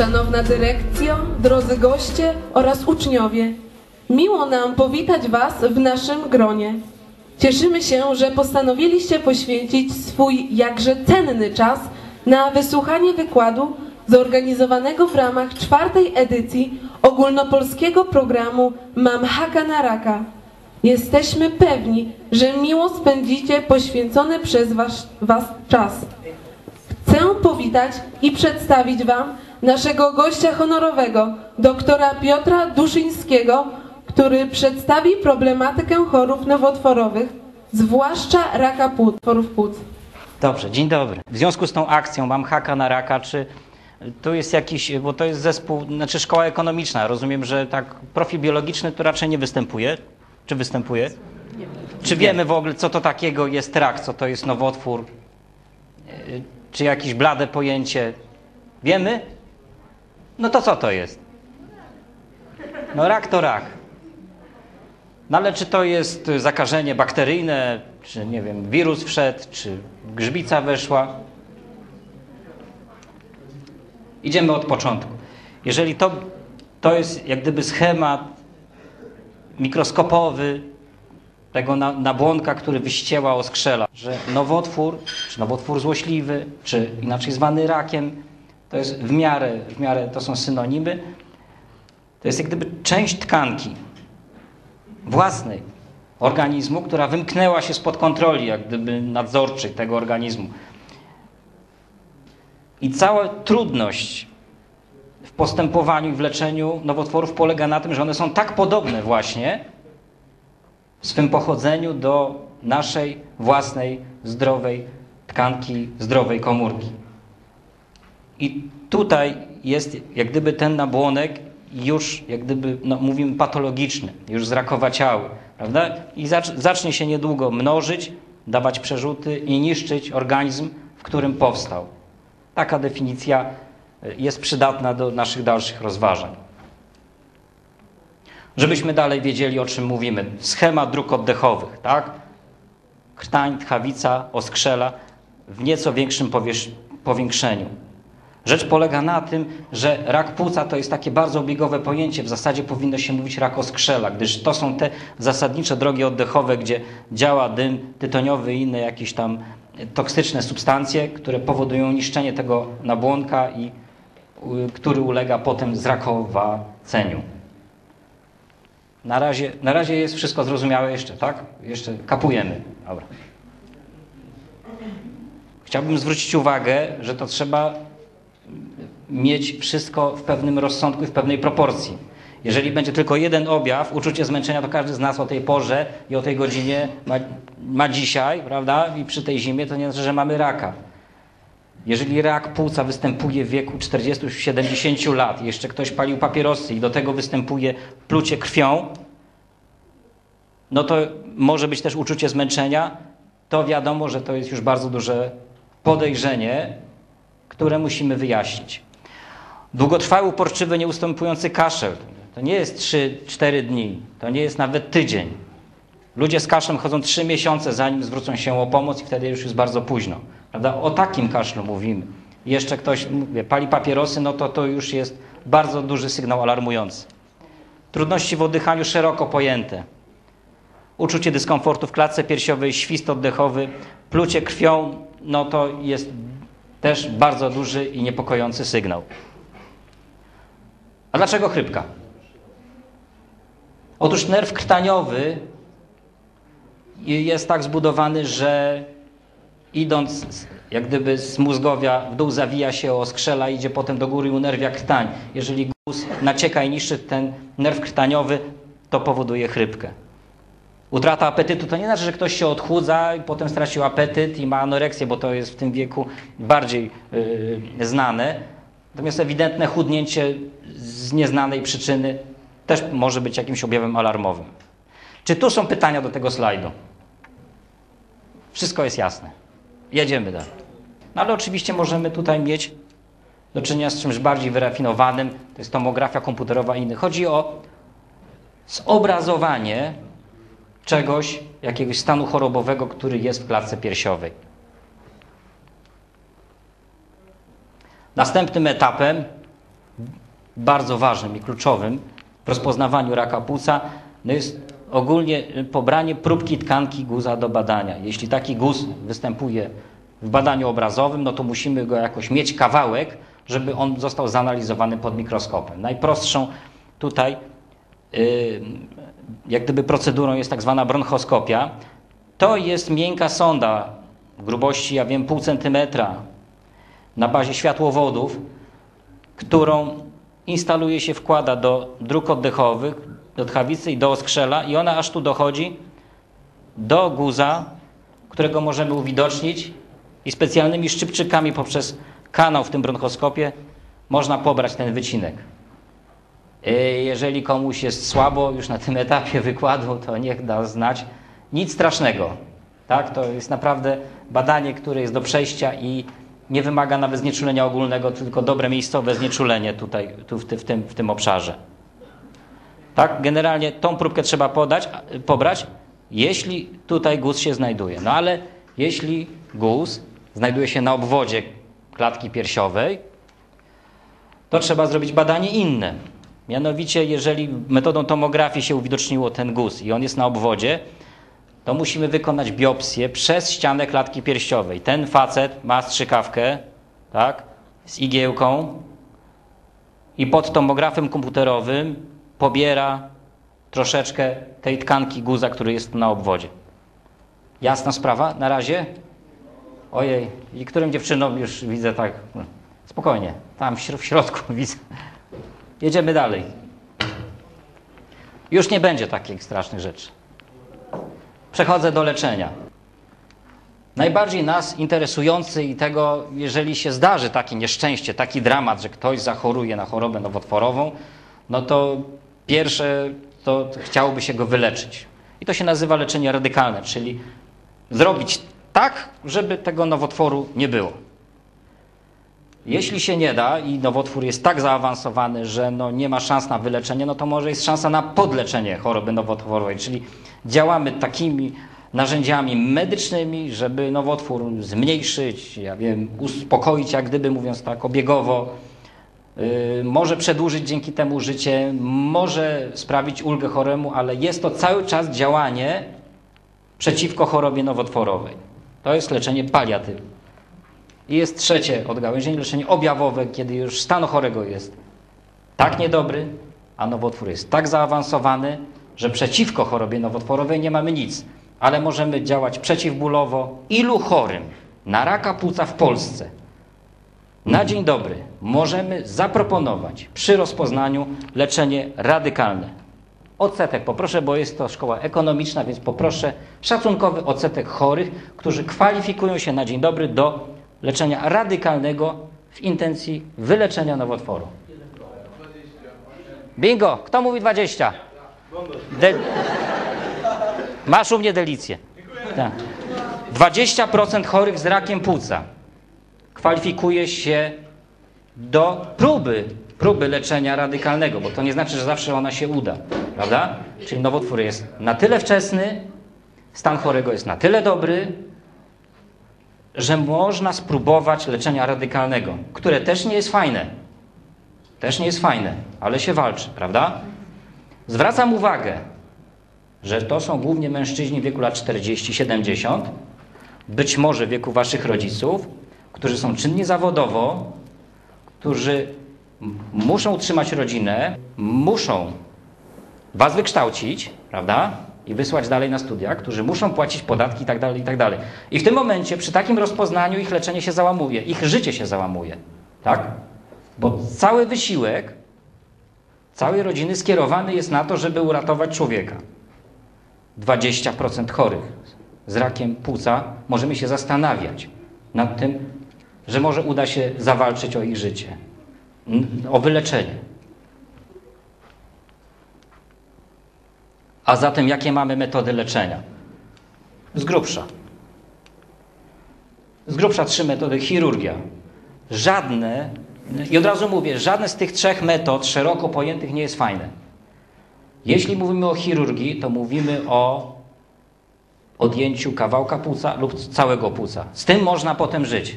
Szanowna dyrekcjo, drodzy goście oraz uczniowie, miło nam powitać Was w naszym gronie. Cieszymy się, że postanowiliście poświęcić swój jakże cenny czas na wysłuchanie wykładu zorganizowanego w ramach czwartej edycji ogólnopolskiego programu Mam Haka na Raka. Jesteśmy pewni, że miło spędzicie poświęcony przez was, was czas. Chcę powitać i przedstawić Wam naszego gościa honorowego, doktora Piotra Duszyńskiego, który przedstawi problematykę chorób nowotworowych, zwłaszcza raka płuc, otworów płuc. Dobrze, dzień dobry. W związku z tą akcją Mam haka na raka, czy tu jest jakiś, bo to jest zespół, znaczy szkoła ekonomiczna, rozumiem, że tak profil biologiczny to raczej nie występuje, czy występuje? Nie. Czy wiemy w ogóle, co to takiego jest rak, co to jest nowotwór? Yy, Czy jakieś blade pojęcie? Wiemy? No to co to jest? No rak to rak. No ale czy to jest zakażenie bakteryjne, czy nie wiem, wirus wszedł, czy grzbica weszła? Idziemy od początku. Jeżeli to, to jest jak gdyby schemat mikroskopowy tego na, nabłonka, który wyścieła oskrzela, że nowotwór, czy nowotwór złośliwy, czy inaczej zwany rakiem, to jest w miarę, w miarę to są synonimy, to jest jak gdyby część tkanki własnej organizmu, która wymknęła się spod kontroli, jak gdyby nadzorczej tego organizmu. I cała trudność w postępowaniu w leczeniu nowotworów polega na tym, że one są tak podobne właśnie w swym pochodzeniu do naszej własnej zdrowej tkanki, zdrowej komórki. I tutaj jest jak gdyby ten nabłonek już, jak gdyby, no, mówimy patologiczny, już zrakowaciały, prawda? I zacznie się niedługo mnożyć, dawać przerzuty i niszczyć organizm, w którym powstał. Taka definicja jest przydatna do naszych dalszych rozważań. Żebyśmy dalej wiedzieli, o czym mówimy. Schemat dróg oddechowych, tak? Krtań, tchawica, oskrzela w nieco większym powiększeniu. Rzecz polega na tym, że rak płuca to jest takie bardzo obiegowe pojęcie. W zasadzie powinno się mówić rak oskrzela, gdyż to są te zasadnicze drogi oddechowe, gdzie działa dym tytoniowy i inne jakieś tam toksyczne substancje, które powodują niszczenie tego nabłonka i który ulega potem zrakowaceniu. Na razie, na razie jest wszystko zrozumiałe jeszcze, tak? Jeszcze kapujemy. Dobra. Chciałbym zwrócić uwagę, że to trzeba mieć wszystko w pewnym rozsądku i w pewnej proporcji. Jeżeli będzie tylko jeden objaw, uczucie zmęczenia, to każdy z nas o tej porze i o tej godzinie ma, ma dzisiaj, prawda? I przy tej zimie to nie znaczy, że mamy raka. Jeżeli rak płuca występuje w wieku 40-70 lat, jeszcze ktoś palił papierosy i do tego występuje plucie krwią, no to może być też uczucie zmęczenia. To wiadomo, że to jest już bardzo duże podejrzenie, które musimy wyjaśnić. Długotrwały, uporczywy, nieustępujący kaszel. To nie jest 3-4 dni, to nie jest nawet tydzień. Ludzie z kaszlem chodzą 3 miesiące, zanim zwrócą się o pomoc i wtedy już jest bardzo późno. Prawda? O takim kaszlu mówimy. Jeszcze ktoś mówię, pali papierosy, no to to już jest bardzo duży sygnał alarmujący. Trudności w oddychaniu szeroko pojęte. Uczucie dyskomfortu w klatce piersiowej, świst oddechowy, plucie krwią, no to jest też bardzo duży i niepokojący sygnał. A dlaczego chrypka? Otóż nerw krtaniowy jest tak zbudowany, że idąc jak gdyby z mózgowia w dół zawija się o skrzela, idzie potem do góry i unerwia krtań. Jeżeli guz nacieka i niszczy ten nerw krtaniowy, to powoduje chrypkę. Utrata apetytu to nie znaczy, że ktoś się odchudza i potem stracił apetyt i ma anoreksję, bo to jest w tym wieku bardziej yy, znane. Natomiast ewidentne chudnięcie z nieznanej przyczyny też może być jakimś objawem alarmowym. Czy tu są pytania do tego slajdu? Wszystko jest jasne. Jedziemy dalej. No ale oczywiście możemy tutaj mieć do czynienia z czymś bardziej wyrafinowanym. To jest tomografia komputerowa i inny. Chodzi o zobrazowanie czegoś, jakiegoś stanu chorobowego, który jest w klatce piersiowej. Następnym etapem bardzo ważnym i kluczowym w rozpoznawaniu raka płuca no jest ogólnie pobranie próbki tkanki guza do badania. Jeśli taki guz występuje w badaniu obrazowym, no to musimy go jakoś mieć kawałek, żeby on został zanalizowany pod mikroskopem. Najprostszą tutaj yy, jak gdyby procedurą jest tak zwana bronchoskopia. To jest miękka sonda grubości, ja wiem, pół centymetra na bazie światłowodów, którą instaluje się, wkłada do dróg oddechowych, do tchawicy i do oskrzela i ona aż tu dochodzi do guza, którego możemy uwidocznić i specjalnymi szczypczykami poprzez kanał w tym bronchoskopie można pobrać ten wycinek. Y, jeżeli komuś jest słabo już na tym etapie wykładu, to niech da znać. Nic strasznego. Tak? To jest naprawdę badanie, które jest do przejścia i nie wymaga nawet znieczulenia ogólnego, tylko dobre miejscowe znieczulenie tutaj, tu w, w, tym, w tym obszarze. Tak? Generalnie tą próbkę trzeba podać, pobrać, jeśli tutaj guz się znajduje. No ale jeśli guz znajduje się na obwodzie klatki piersiowej, to trzeba zrobić badanie inne. Mianowicie, jeżeli metodą tomografii się uwidoczniło ten guz i on jest na obwodzie, to musimy wykonać biopsję przez ścianę klatki piersiowej. Ten facet ma strzykawkę, tak, z igiełką i pod tomografem komputerowym pobiera troszeczkę tej tkanki guza, który jest na obwodzie. Jasna sprawa na razie? Ojej, i którym dziewczynom już widzę tak, no, spokojnie, tam w środku widzę. Jedziemy dalej. Już nie będzie takich strasznych rzeczy. Przechodzę do leczenia. Najbardziej nas interesujący i tego, jeżeli się zdarzy takie nieszczęście, taki dramat, że ktoś zachoruje na chorobę nowotworową, no to pierwsze to chciałoby się go wyleczyć. I to się nazywa leczenie radykalne, czyli zrobić tak, żeby tego nowotworu nie było. Jeśli się nie da i nowotwór jest tak zaawansowany, że no nie ma szans na wyleczenie, no to może jest szansa na podleczenie choroby nowotworowej, czyli działamy takimi narzędziami medycznymi, żeby nowotwór zmniejszyć, ja wiem, uspokoić, jak gdyby mówiąc tak obiegowo, yy, może przedłużyć dzięki temu życie, może sprawić ulgę choremu, ale jest to cały czas działanie przeciwko chorobie nowotworowej. To jest leczenie paliatywne. I jest trzecie odgałęzienie, leczenie objawowe, kiedy już stan chorego jest tak niedobry, a nowotwór jest tak zaawansowany, że przeciwko chorobie nowotworowej nie mamy nic, ale możemy działać przeciwbólowo. Ilu chorym na raka płuca w Polsce na dzień dobry możemy zaproponować przy rozpoznaniu leczenie radykalne. Odsetek poproszę, bo jest to szkoła ekonomiczna, więc poproszę szacunkowy odsetek chorych, którzy kwalifikują się na dzień dobry do leczenia radykalnego w intencji wyleczenia nowotworu. Bingo! Kto mówi 20? De... Masz u mnie delicję. Tak. 20% chorych z rakiem płuca kwalifikuje się do próby, próby leczenia radykalnego, bo to nie znaczy, że zawsze ona się uda, prawda? Czyli nowotwór jest na tyle wczesny, stan chorego jest na tyle dobry, że można spróbować leczenia radykalnego, które też nie jest fajne. Też nie jest fajne, ale się walczy, prawda? Zwracam uwagę, że to są głównie mężczyźni w wieku lat 40-70, być może w wieku waszych rodziców, którzy są czynni zawodowo, którzy muszą utrzymać rodzinę, muszą was wykształcić, prawda? I wysłać dalej na studia, którzy muszą płacić podatki itd., tak itd. Tak I w tym momencie, przy takim rozpoznaniu, ich leczenie się załamuje, ich życie się załamuje. Tak? Bo cały wysiłek całej rodziny skierowany jest na to, żeby uratować człowieka. 20% chorych z rakiem płuca możemy się zastanawiać nad tym, że może uda się zawalczyć o ich życie, o wyleczenie. A zatem jakie mamy metody leczenia? Z grubsza. Z grubsza trzy metody. Chirurgia. Żadne, i od razu mówię, żadne z tych trzech metod szeroko pojętych nie jest fajne. Jeśli mówimy o chirurgii, to mówimy o odjęciu kawałka płuca lub całego płuca. Z tym można potem żyć.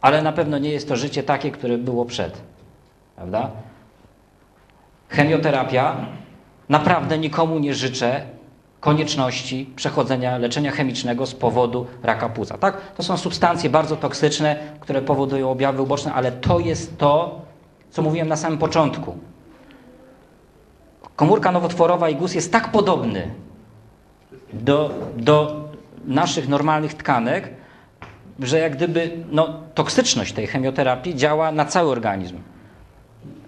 Ale na pewno nie jest to życie takie, które było przed. prawda? Chemioterapia. Naprawdę nikomu nie życzę konieczności przechodzenia leczenia chemicznego z powodu raka płuca. Tak? To są substancje bardzo toksyczne, które powodują objawy uboczne, ale to jest to, co mówiłem na samym początku. Komórka nowotworowa i guz jest tak podobny do, do naszych normalnych tkanek, że jak gdyby no, toksyczność tej chemioterapii działa na cały organizm.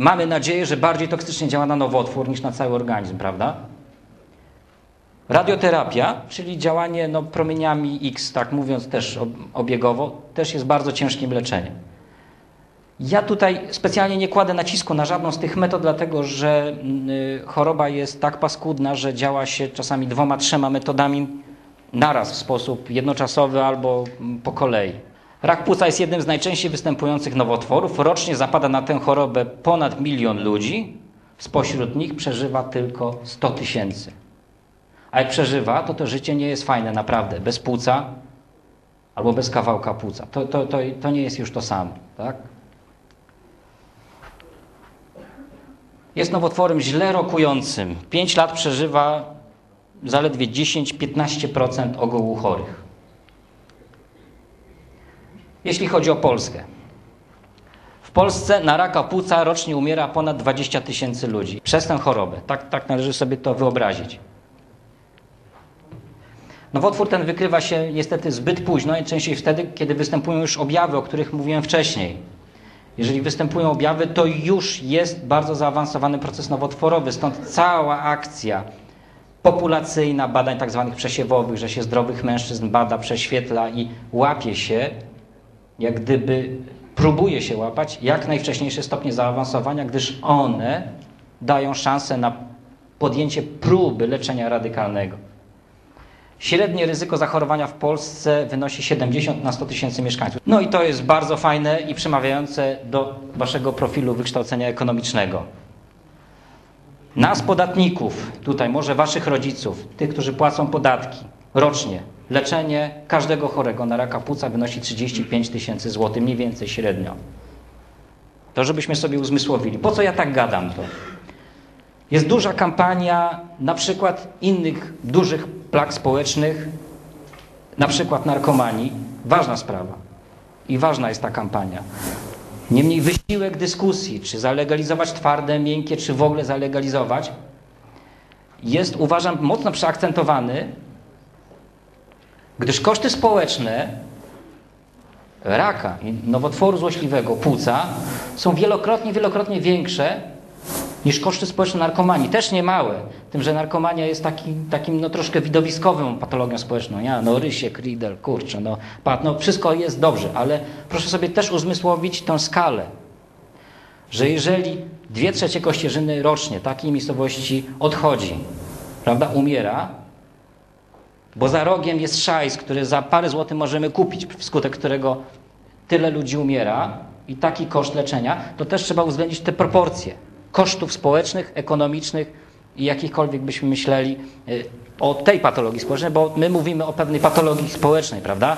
Mamy nadzieję, że bardziej toksycznie działa na nowotwór niż na cały organizm, prawda? Radioterapia, czyli działanie no, promieniami X, tak mówiąc też ob- obiegowo, też jest bardzo ciężkim leczeniem. Ja tutaj specjalnie nie kładę nacisku na żadną z tych metod, dlatego że y, choroba jest tak paskudna, że działa się czasami dwoma, trzema metodami naraz w sposób jednoczasowy albo mm, po kolei. Rak płuca jest jednym z najczęściej występujących nowotworów. Rocznie zapada na tę chorobę ponad milion ludzi. Spośród nich przeżywa tylko 100 tysięcy. A jak przeżywa, to to życie nie jest fajne naprawdę. Bez płuca albo bez kawałka płuca. To, to, to, to nie jest już to samo. Tak? Jest nowotworem źle rokującym. 5 lat przeżywa zaledwie 10-15% ogółu chorych. Jeśli chodzi o Polskę. W Polsce na raka płuca rocznie umiera ponad 20 tysięcy ludzi przez tę chorobę. Tak, tak należy sobie to wyobrazić. Nowotwór ten wykrywa się niestety zbyt późno, najczęściej wtedy, kiedy występują już objawy, o których mówiłem wcześniej. Jeżeli występują objawy, to już jest bardzo zaawansowany proces nowotworowy, stąd cała akcja populacyjna badań tak zwanych przesiewowych, że się zdrowych mężczyzn bada, prześwietla i łapie się, jak gdyby próbuje się łapać jak najwcześniejsze stopnie zaawansowania, gdyż one dają szansę na podjęcie próby leczenia radykalnego. Średnie ryzyko zachorowania w Polsce wynosi 70 na 100 tysięcy mieszkańców. No i to jest bardzo fajne i przemawiające do waszego profilu wykształcenia ekonomicznego. Nas, podatników, tutaj może waszych rodziców, tych, którzy płacą podatki rocznie, leczenie każdego chorego na raka płuca wynosi 35 tysięcy złotych, mniej więcej średnio. To żebyśmy sobie uzmysłowili. Po co ja tak gadam to? Jest duża kampania na przykład innych dużych plag społecznych, na przykład narkomanii. Ważna sprawa. I ważna jest ta kampania. Niemniej wysiłek dyskusji, czy zalegalizować twarde, miękkie, czy w ogóle zalegalizować, jest uważam mocno przeakcentowany, gdyż koszty społeczne raka i nowotworu złośliwego płuca są wielokrotnie, wielokrotnie większe niż koszty społeczne narkomanii. Też nie małe. Tym, że narkomania jest taki, takim no, troszkę widowiskową patologią społeczną. Ja, no rysie, kridel, kurczę, no, pat, no wszystko jest dobrze, ale proszę sobie też uzmysłowić tę skalę. Że jeżeli dwie trzecie kościerzyny rocznie takiej miejscowości odchodzi, prawda, umiera, bo za rogiem jest szajs, który za parę złotych możemy kupić, wskutek którego tyle ludzi umiera i taki koszt leczenia, to też trzeba uwzględnić te proporcje kosztów społecznych, ekonomicznych i jakichkolwiek byśmy myśleli y, o tej patologii społecznej, bo my mówimy o pewnej patologii społecznej, prawda?